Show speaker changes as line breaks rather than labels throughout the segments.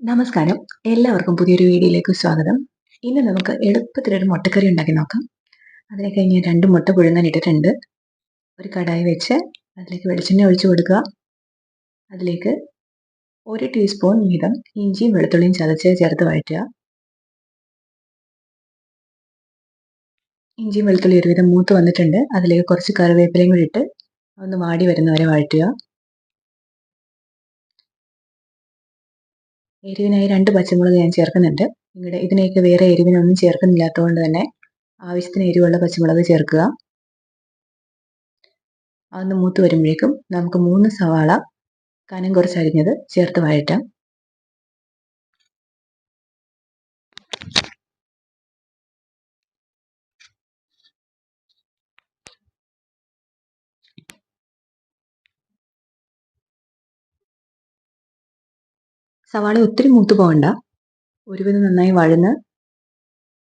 നമസ്കാരം. എല്ലാവർക്കും പുതിയൊരു വീഡിയോയിലേക്ക് സ്വാഗതം. ഇന്ന് നമുക്ക് എളുപ്പത്തിലൊരു മുട്ടക്കറി ഉണ്ടാക്കി നോക്കാം. അതിലേക്ക് ഞാൻ രണ്ട് മുട്ട പുഴുങ്ങാൻ ഇട്ടിട്ടുണ്ട്. ഒരു കടായി വെച്ച് അതിലേക്ക് വെളിച്ചെണ്ണ ഒഴിച്ചു കൊടുക്കുക. അതിലേക്ക് ഒരു ടീസ്പൂൺ വീതം ഇഞ്ചിയും വെളുത്തുള്ളിയും ചതച്ച് ചേർത്ത് വഴറ്റുക. ഇഞ്ചിയും വെളുത്തുള്ളി ഒരുവിധം മൂത്ത് വന്നിട്ടുണ്ട്. അതിലേക്ക് കുറച്ച് കറിവേപ്പിലയും കൂടി ഇട്ട് ഒന്ന് വാടി വരുന്നവരെ വഴറ്റുക. എരിവിനായി രണ്ട് പച്ചമുളക് ഞാൻ ചേർക്കുന്നുണ്ട്. നിങ്ങളുടെ ഇതിനേക്ക് വേറെ എരിവിനൊന്നും ചേർക്കുന്നില്ലാത്തതുകൊണ്ട് തന്നെ ആവശ്യത്തിന് എരിവുള്ള പച്ചമുളക് ചേർക്കുക. അതൊന്ന് മൂത്ത് വരുമ്പോഴേക്കും നമുക്ക് മൂന്ന് സവാള കനം കുറച്ചരിഞ്ഞത് ചേർത്ത് വഴറ്റാം. സവാള ഒത്തിരി മൂത്ത് പോകണ്ട ഒരുവിധം നന്നായി വഴന്ന്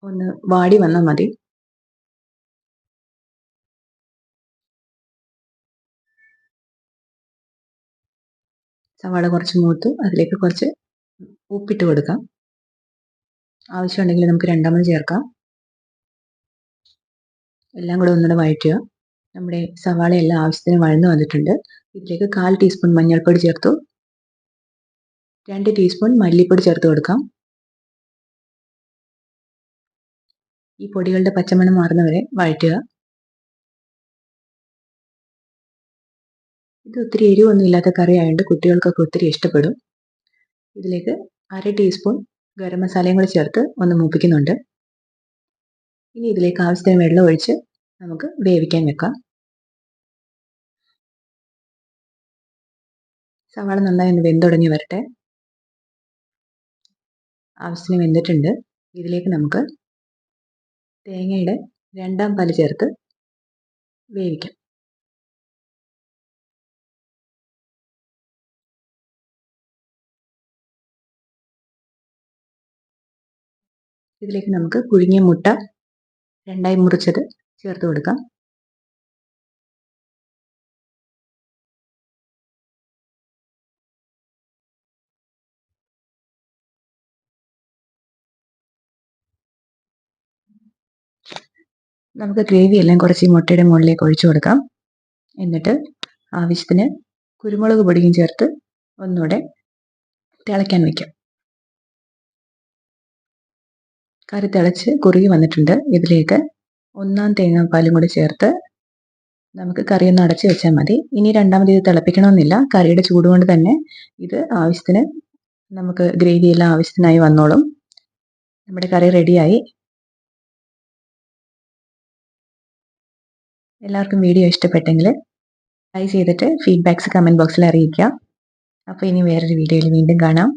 ഒന്ന് വാടി വന്നാൽ മതി. സവാള കുറച്ച് മൂത്ത് അതിലേക്ക് കുറച്ച് ഉപ്പിട്ട് കൊടുക്കാം. ആവശ്യമുണ്ടെങ്കിൽ നമുക്ക് രണ്ടാമത് ചേർക്കാം. എല്ലാം കൂടെ ഒന്നുകൂടെ വഴറ്റുക. നമ്മുടെ സവാള എല്ലാം ആവശ്യത്തിന് വഴന്ന് വന്നിട്ടുണ്ട്. ഇതിലേക്ക് കാൽ ടീസ്പൂൺ മഞ്ഞൾപ്പൊടി ചേർത്തു. രണ്ട് ടീസ്പൂൺ മല്ലിപ്പൊടി ചേർത്ത് കൊടുക്കാം. ഈ പൊടികളുടെ പച്ചമണം മാറുന്നവരെ വഴറ്റുക. ഇത് ഒത്തിരി എരിവൊന്നും ഇല്ലാത്ത കറി ആയതുകൊണ്ട് കുട്ടികൾക്കൊക്കെ ഒത്തിരി ഇഷ്ടപ്പെടും. ഇതിലേക്ക് അര ടീസ്പൂൺ ഗരം മസാലയും കൂടി ചേർത്ത് ഒന്ന് മൂപ്പിക്കുന്നുണ്ട്. ഇനി ഇതിലേക്ക് ആവശ്യത്തിന് വെള്ളം ഒഴിച്ച് നമുക്ക് വേവിക്കാൻ വെക്കാം. സവാള നന്നായി ഒന്ന് വെന്തുടങ്ങി വരട്ടെ. ആവശ്യത്തിന് വെന്തിട്ടുണ്ട്. ഇതിലേക്ക് നമുക്ക് തേങ്ങയുടെ രണ്ടാം പാൽ ചേർത്ത് വേവിക്കാം. ഇതിലേക്ക് നമുക്ക് പുഴുങ്ങിയ മുട്ട രണ്ടായി മുറിച്ചത് ചേർത്ത് കൊടുക്കാം. നമുക്ക് ഗ്രേവി എല്ലാം കുറച്ച് ഈ മുട്ടയുടെ മുകളിലേക്ക് ഒഴിച്ചു കൊടുക്കാം. എന്നിട്ട് ആവശ്യത്തിന് കുരുമുളക് പൊടിയും ചേർത്ത് ഒന്നുകൂടെ തിളയ്ക്കാൻ വയ്ക്കാം കറി തിളച്ച് കുറുകി വന്നിട്ടുണ്ട്. ഇതിലേക്ക് ഒന്നാം തേങ്ങാപ്പാലും കൂടി ചേർത്ത് നമുക്ക് കറി ഒന്ന് അടച്ച് വെച്ചാൽ മതി. ഇനി രണ്ടാമത് ഇത് തിളപ്പിക്കണമെന്നില്ല. കറിയുടെ ചൂടുകൊണ്ട് തന്നെ ഇത് ആവശ്യത്തിന് നമുക്ക് ഗ്രേവി എല്ലാം ആവശ്യത്തിനായി വന്നോളും. നമ്മുടെ കറി റെഡിയായി എല്ലാവർക്കും വീഡിയോ ഇഷ്ടപ്പെട്ടെങ്കിൽ ട്രൈ ചെയ്തിട്ട് ഫീഡ്ബാക്ക്സ് കമന്റ് ബോക്സിൽ അറിയിക്കുക. അപ്പോൾ ഇനി വേറൊരു വീഡിയോയിൽ വീണ്ടും കാണാം.